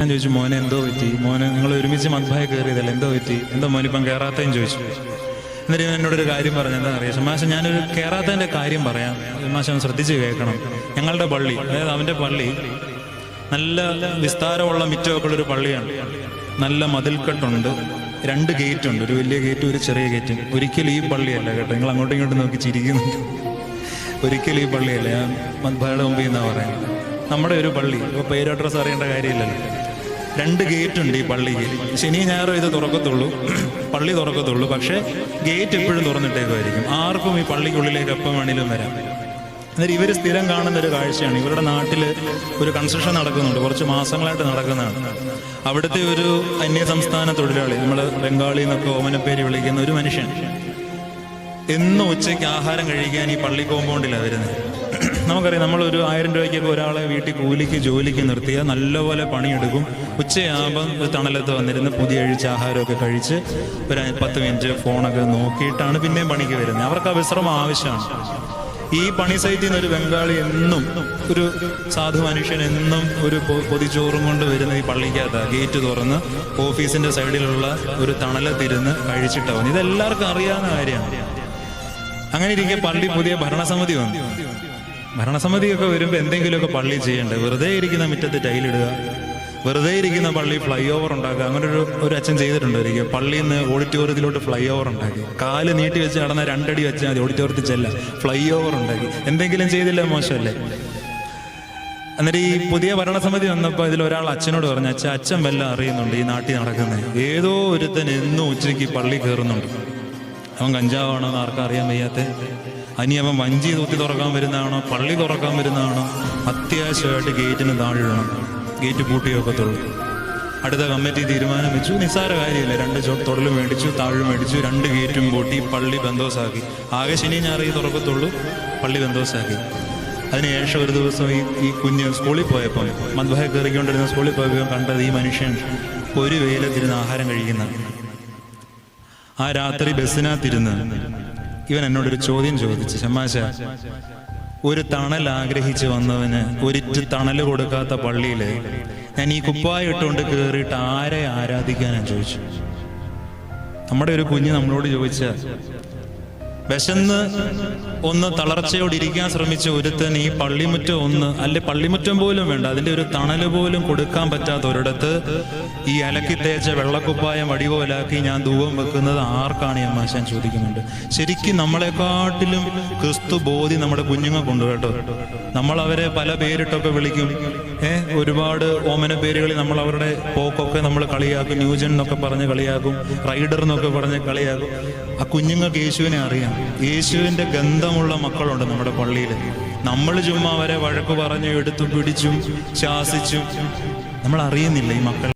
ഞാൻ ചോദിച്ചു മോനെ എന്തോ പറ്റി? മോനെ നിങ്ങൾ ഒരുമിച്ച് മദ്ഭായ കയറിയതല്ല? എന്തോ പറ്റി? എന്തോ മോനിപ്പം കയറാത്തതെന്ന് ചോദിച്ചു. എന്നിട്ട് ഞാൻ എന്നോടൊരു കാര്യം പറഞ്ഞു. എന്താ അറിയാം? ഷമാശ ഞാനൊരു കയറാത്തതിന്റെ കാര്യം പറയാം. ഷമാശ ശ്രദ്ധിച്ച് കേൾക്കണം. ഞങ്ങളുടെ പള്ളി അതായത് അവന്റെ പള്ളി നല്ല വിസ്താരമുള്ള മിറ്റമൊക്കെ ഉള്ളൊരു പള്ളിയാണ്. നല്ല മതിൽക്കെട്ടുണ്ട്. രണ്ട് ഗേറ്റ് ഉണ്ട് ഒരു വലിയ ഗേറ്റും ഒരു ചെറിയ ഗേറ്റും. ഒരിക്കലും ഈ പള്ളിയല്ല കേട്ടോ. നിങ്ങൾ അങ്ങോട്ടും ഇങ്ങോട്ടും നോക്കി ചിരിക്കുന്നുണ്ട്. ഒരിക്കലും ഈ പള്ളിയല്ല. ഞാൻ മദ്ഭായുടെ മുമ്പിൽ നിന്നാണ് പറയുന്നത്. നമ്മുടെ ഒരു പള്ളി. ഇപ്പോൾ പേര് അഡ്രസ് അറിയേണ്ട കാര്യമില്ലല്ലോ. രണ്ട് ഗേറ്റ് ഉണ്ട് ഈ പള്ളിക്ക് ശനി ഞായറും ഇത് തുറക്കത്തുള്ളൂ. പള്ളി തുറക്കത്തുള്ളൂ. പക്ഷേ ഗേറ്റ് എപ്പോഴും തുറന്നിട്ടേക്കുമായിരിക്കും. ആർക്കും ഈ പള്ളിക്കുള്ളിലേക്ക് എപ്പം വേണേലും വരാം. എന്നിട്ട് ഇവർ സ്ഥിരം കാണുന്ന ഒരു കാഴ്ചയാണ്. ഇവരുടെ നാട്ടിൽ ഒരു കൺസ്ട്രക്ഷൻ നടക്കുന്നുണ്ട്. കുറച്ച് മാസങ്ങളായിട്ട് നടക്കുന്നതാണ്. അവിടുത്തെ ഒരു അന്യ സംസ്ഥാന തൊഴിലാളി നമ്മൾ ബംഗാളി എന്നൊക്കെ ഓമനപ്പേര് വിളിക്കുന്ന ഒരു മനുഷ്യൻ എന്നും ഉച്ചയ്ക്ക് ആഹാരം കഴിക്കാൻ ഈ പള്ളി കോമ്പൗണ്ടിലാണ് വരുന്നത് നമുക്കറിയാം നമ്മളൊരു ആയിരം രൂപയ്ക്കൊക്കെ ഒരാളെ വീട്ടിൽ കൂലിക്ക് ജോലിക്ക് നിർത്തിയാൽ നല്ലപോലെ പണിയെടുക്കും. ഉച്ചയാകുമ്പം തണലത്ത് വന്നിരുന്ന് പുതിയ അഴിച്ച ആഹാരമൊക്കെ കഴിച്ച് ഒരു പത്ത് മിനിറ്റ് ഫോണൊക്കെ നോക്കിയിട്ടാണ് പിന്നെയും പണിക്ക് വരുന്നത്. അവർക്ക് ആ വിശ്രമം ആവശ്യമാണ്. ഈ പണി സൈറ്റിൽ നിന്ന് ഒരു ബംഗാളി എന്നും ഒരു സാധു മനുഷ്യൻ എന്നും ഒരു പൊതിച്ചോറും കൊണ്ട് വരുന്ന ഈ പള്ളിക്കകത്ത് ഗേറ്റ് തുറന്ന് ഓഫീസിന്റെ സൈഡിലുള്ള ഒരു തണലത്തിരുന്ന് കഴിച്ചിട്ടാവുന്നു ഇതെല്ലാവർക്കും അറിയാവുന്ന കാര്യമാണ്. അങ്ങനെ ഇരിക്കെ പള്ളി പുതിയ ഭരണസമിതി വന്നു. ഭരണസമിതിയൊക്കെ വരുമ്പോൾ എന്തെങ്കിലുമൊക്കെ പള്ളി ചെയ്യണ്ടേ? വെറുതെ ഇരിക്കുന്ന മുറ്റത്ത് ടൈലിടുക വെറുതെ ഇരിക്കുന്ന പള്ളി ഫ്ലൈ ഓവർ ഉണ്ടാക്കുക അങ്ങനെ ഒരു ഒരു അച്ഛൻ ചെയ്തിട്ടുണ്ട് പള്ളിയിൽ നിന്ന് ഓഡിറ്റോറിയത്തിലോട്ട് ഫ്ലൈ ഓവർ ഉണ്ടാക്കി. കാൽ നീട്ടി വെച്ച് നടന്ന രണ്ടടി വെച്ചാൽ മതി ഓഡിറ്റോറിയത്തിൽ ചെല്ല. ഫ്ലൈ ഓവർ ഉണ്ടാക്കി. എന്തെങ്കിലും ചെയ്തില്ല മോശമല്ലേ? എന്നിട്ട് ഈ പുതിയ ഭരണസമിതി വന്നപ്പോൾ ഇതിൽ ഒരാൾ അച്ഛനോട് പറഞ്ഞു അച്ഛൻ അച്ഛൻ വല്ല അറിയുന്നുണ്ട് ഈ നാട്ടിൽ നടക്കുന്നത് ഏതോ ഒരുത്തൻ എന്നും ഉച്ചയ്ക്ക് പള്ളി കയറുന്നുണ്ട് അവൻ കഞ്ചാവാണോ എന്ന് ആർക്കും അറിയാൻ വയ്യാത്ത? അനി അവൻ വഞ്ചി തൂത്തി തുറക്കാൻ വരുന്നതാണോ? പള്ളി തുറക്കാൻ വരുന്നതാണോ? അത്യാവശ്യമായിട്ട് ഗേറ്റിന് താഴിടണം ഗേറ്റ് പൂട്ടി വെക്കത്തുള്ളൂ അടുത്ത കമ്മിറ്റി തീരുമാനം വെച്ചു. നിസ്സാര കാര്യമില്ല? രണ്ട് തൊടലും മേടിച്ചു താഴ് മേടിച്ചു രണ്ട് ഗേറ്റും പൂട്ടി പള്ളി ബന്ദോസാക്കി ആകെ ശനി അറിയി തുറക്കത്തുള്ളൂ. പള്ളി ബന്ദോസാക്കി അതിനുശേഷം ഒരു ദിവസം ഈ ഈ കുഞ്ഞ് സ്കൂളിൽ പോയപ്പോൾ മദ്ഭായ കയറിക്കൊണ്ടിരുന്ന സ്കൂളിൽ പോയപ്പോൾ കണ്ടത് ഈ മനുഷ്യൻ ഒരു വെയിലത്തിരുന്ന് ആഹാരം കഴിക്കുന്ന ആ രാത്രി ബസ്സിനകത്തിരുന്ന് ഇവൻ എന്നോടൊരു ചോദ്യം ചോദിച്ചു. ശമാശ ഒരു തണൽ ആഗ്രഹിച്ചു വന്നവന് ഒരിറ്റ് തണൽ കൊടുക്കാത്ത പള്ളിയിൽ ഞാൻ ഈ കുപ്പായ ഇട്ടുകൊണ്ട് കയറിയിട്ട് ആരെ ആരാധിക്കാനാ ചോദിച്ചു? നമ്മുടെ ഒരു കുഞ്ഞ് നമ്മളോട് ചോദിച്ച വിശന്ന് ഒന്ന് തളർച്ചയോട് ഇരിക്കാൻ ശ്രമിച്ച ഒരുത്തൻ ഈ പള്ളിമുറ്റം ഒന്ന് അല്ലെ പള്ളിമുറ്റം പോലും വേണ്ട അതിന്റെ ഒരു തണൽ പോലും കൊടുക്കാൻ പറ്റാത്ത ഒരിടത്ത് ഈ അലക്കി തേച്ച വെള്ളക്കുപ്പായം വടിപോലാക്കി ഞാൻ ധൂപം വെക്കുന്നത് ആർക്കാണ് ഈ അമ്മാശാൻ ചോദിക്കുന്നുണ്ട്? ശരിക്കും നമ്മളെക്കാട്ടിലും ക്രിസ്തു ബോധി നമ്മുടെ കുഞ്ഞുങ്ങൾക്കുണ്ട് കേട്ടോ. നമ്മൾ അവരെ പല പേരിട്ടൊക്കെ വിളിക്കും. ഒരുപാട് ഓമന പേരുകളിൽ നമ്മൾ അവരുടെ പോക്കൊക്കെ നമ്മൾ കളിയാക്കും. ന്യൂജൻ എന്നൊക്കെ പറഞ്ഞ് കളിയാക്കും. റൈഡർ എന്നൊക്കെ പറഞ്ഞ് കളിയാക്കും. ആ കുഞ്ഞുങ്ങൾക്ക് യേശുവിനെ അറിയാം. യേശുവിന്റെ ഗന്ധമുള്ള മക്കളുണ്ട് നമ്മുടെ പള്ളിയിൽ. നമ്മൾ ചുമ്മാ അവരെ വഴക്ക് പറഞ്ഞു എടുത്തും പിടിച്ചും ശാസിച്ചും. നമ്മൾ അറിയുന്നില്ല ഈ മക്കൾ